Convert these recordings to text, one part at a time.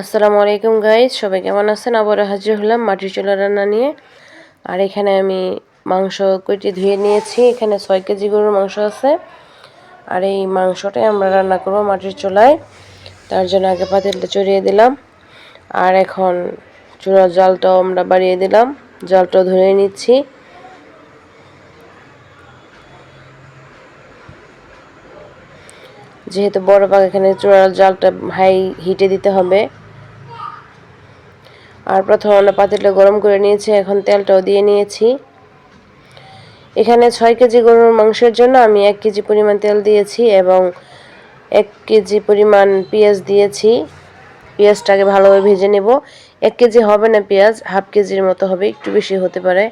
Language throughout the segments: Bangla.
আসসালামু আলাইকুম গাইজ সবাই কেমন আছেন? আবার হাজির হলাম মাটির চুলা রান্না নিয়ে। আর এখানে আমি মাংস কুইটি ধুয়ে নিয়েছি, এখানে ছয় কেজি গরুর মাংস আছে। আর এই মাংসটাই আমরা রান্না করব মাটির চুলায়। তার জন্য আগে পাতিলটা চড়িয়ে দিলাম। আর এখন চুলার জালটাও আমরা বাড়িয়ে দিলাম। জালটাও ধরে নিচ্ছি। যেহেতু বড় পাক, এখানে চূড়ার জালটা হাই হিটে দিতে হবে। আর প্রথমে আমরা পাতিলটা গরম করে নিয়েছি, এখন তেলটাও দিয়ে নিয়েছি। এখানে ছয় কেজি গরুর মাংসের জন্য আমি এক কেজি পরিমাণ তেল দিয়েছি এবং এক কেজি পরিমাণ পেঁয়াজ দিয়েছি। পেঁয়াজটাকে ভালোভাবে ভেজে নেব। এক কেজি হবে না পেঁয়াজ, হাফ কেজির মতো হবে, একটু বেশি হতে পারে।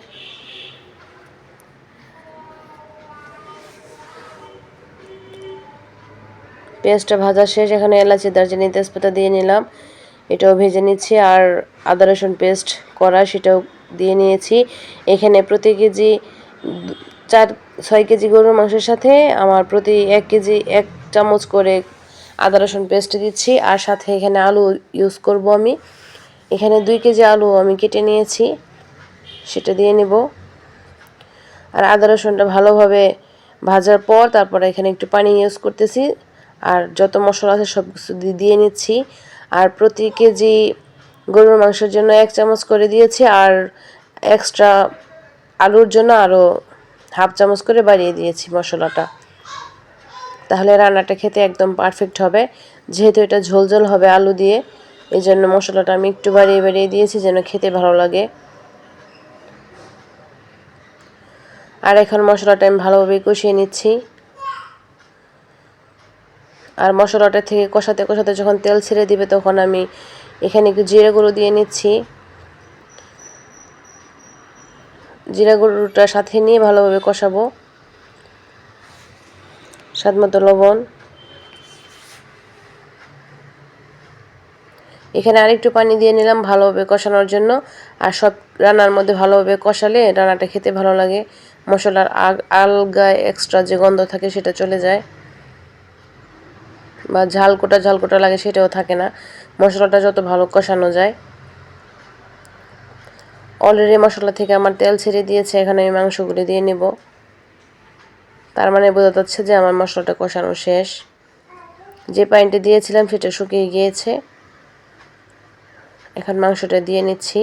পেঁয়াজটা ভাজা শেষ, এখানে এলাচি, দারচিনি, তেজপাতা দিয়ে নিলাম। এটাও ভেজে নিচ্ছি আর আদা রসুন পেস্ট করা সেটাও দিয়ে নিয়েছি। এখানে প্রতি কেজি চার, ছয় কেজি গরুর মাংসের সাথে আমার প্রতি এক কেজি, এক চামচ করে আদা রসুন পেস্ট দিচ্ছি আর সাথে এখানে আলু ইউজ করব আমি। এখানে দুই কেজি আলু আমি কেটে নিয়েছি, সেটা দিয়ে নেব। আর আদা রসুনটা ভালোভাবে ভাজার পর তারপরে এখানে একটু পানি ইউজ করতেছি। আর যত মশলা আছে সব কিছু দিয়ে নিচ্ছি। আর প্রতি কেজি গরুর মাংসের জন্য এক চামচ করে দিয়েছি আর এক্সট্রা আলুর জন্য আরও হাফ চামচ করে বাড়িয়ে দিয়েছি মশলাটা। তাহলে রান্নাটা খেতে একদম পারফেক্ট হবে। যেহেতু এটা ঝোলঝোল হবে আলু দিয়ে এই জন্য মশলাটা আমি একটু বাড়িয়ে বাড়িয়ে দিয়েছি যেন খেতে ভালো লাগে। আর এখন মশলাটা আমি ভালোভাবে কষিয়ে নিচ্ছি। আর মশলাটা থেকে কষাতে কষাতে যখন তেল ছেড়ে দিবে তখন আমি এখানে একটু জিরে গুঁড়ো দিয়ে নিচ্ছি। জিরা গুঁড়োটা সাথে নিয়ে ভালোভাবে কষাবো। স্বাদ মতো লবণ। এখানে আরেকটু পানি দিয়ে নিলাম ভালোভাবে কষানোর জন্য। আর সব রান্নার মধ্যে ভালোভাবে কষালে রান্নাটা খেতে ভালো লাগে। মশলার আলগায় এক্সট্রা যে গন্ধ থাকে সেটা চলে যায়। বা ঝাল কোটা ঝাল কোটা লাগে সেটাও থাকে না। মশলাটা যত ভালো কষানো যায়। অলরেডি মশলা থেকে আমার তেল ছেড়ে দিয়েছে, এখানে আমি মাংসগুলি দিয়ে নেব। তার মানে বোঝা যাচ্ছে যে আমার মশলাটা কষানো শেষ। যে পানিটা দিয়েছিলাম সেটা শুকিয়ে গিয়েছে। এখন মাংসটা দিয়ে নিচ্ছি।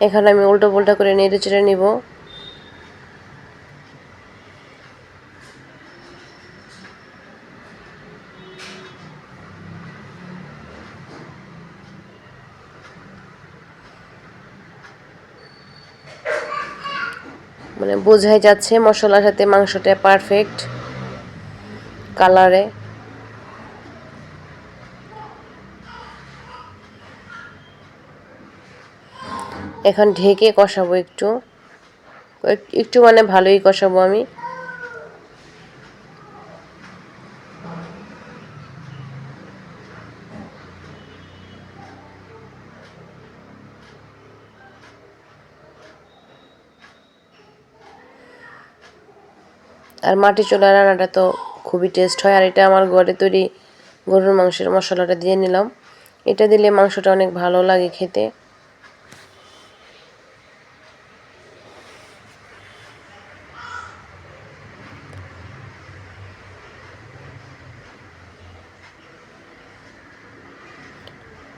এখানে আমি উল্টো পুল্টা করে নেড়ে চেড়ে নিব। মানে বোঝাই যাচ্ছে মশলার সাথে মাংসটা পারফেক্ট কালারে এখন ঢেকে কষাবো একটু। একটু মানে ভালোই কষাবো আমি। আর মাটি চোলা রান্নাটা তো খুবই টেস্ট হয়, আর এটা আমার ঘরে তৈরি গরুর মাংসের মশলাটা দিয়ে নিলাম। এটা দিলে মাংসটা অনেক ভালো লাগে খেতে।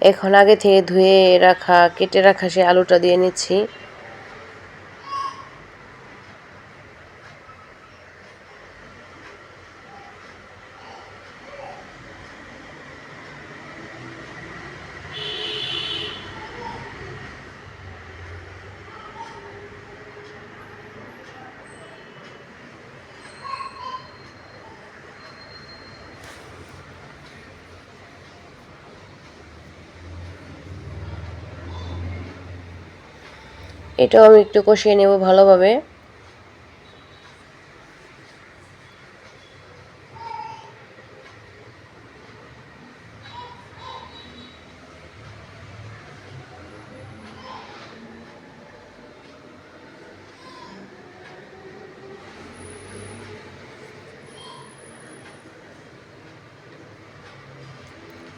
এখন আগে থেকে ধুয়ে রাখা কেটে রাখা সেই আলুটা দিয়ে নিচ্ছি। এটাও আমি একটু কষিয়ে নেব ভালোভাবে।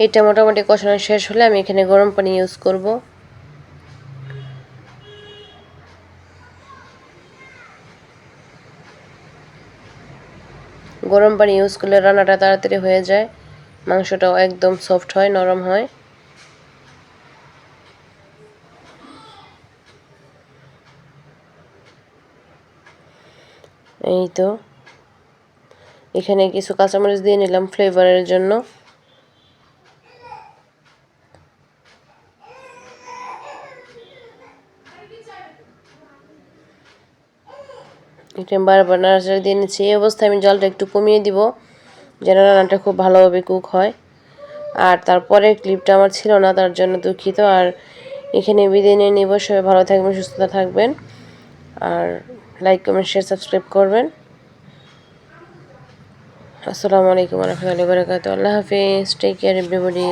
এটা মোটামুটি কষানো শেষ হলে আমি এখানে গরম পানি ইউজ করব। গরম পানি ইউজ করলে রান্নাটা তাড়াতাড়ি হয়ে যায়। মাংসটাও একদম সফট হয়, নরম হয়। এই তো। এখানে কিছু কাঁচামরিচ দিয়ে নিলাম ফ্লেভারের জন্য। বারবার নাড়াচাড়া দিয়ে নিচ্ছি এই অবস্থায় আমি জলটা একটু কমিয়ে দিব, যেন রান্নাটা খুব ভালোভাবে কুক হয়। আর তারপরে ক্লিপটা আমার ছিল না, তার জন্য দুঃখিত। আর এখানে বিদায় নিয়ে নিব, সবাই ভালো থাকবেন, সুস্থ থাকবেন। আর লাইক কমেন্ট শেয়ার সাবস্ক্রাইব করবেন। আসসালামু আলাইকুম রহমতুল্লাহি আল্লাহ হাফিজ। Take care everybody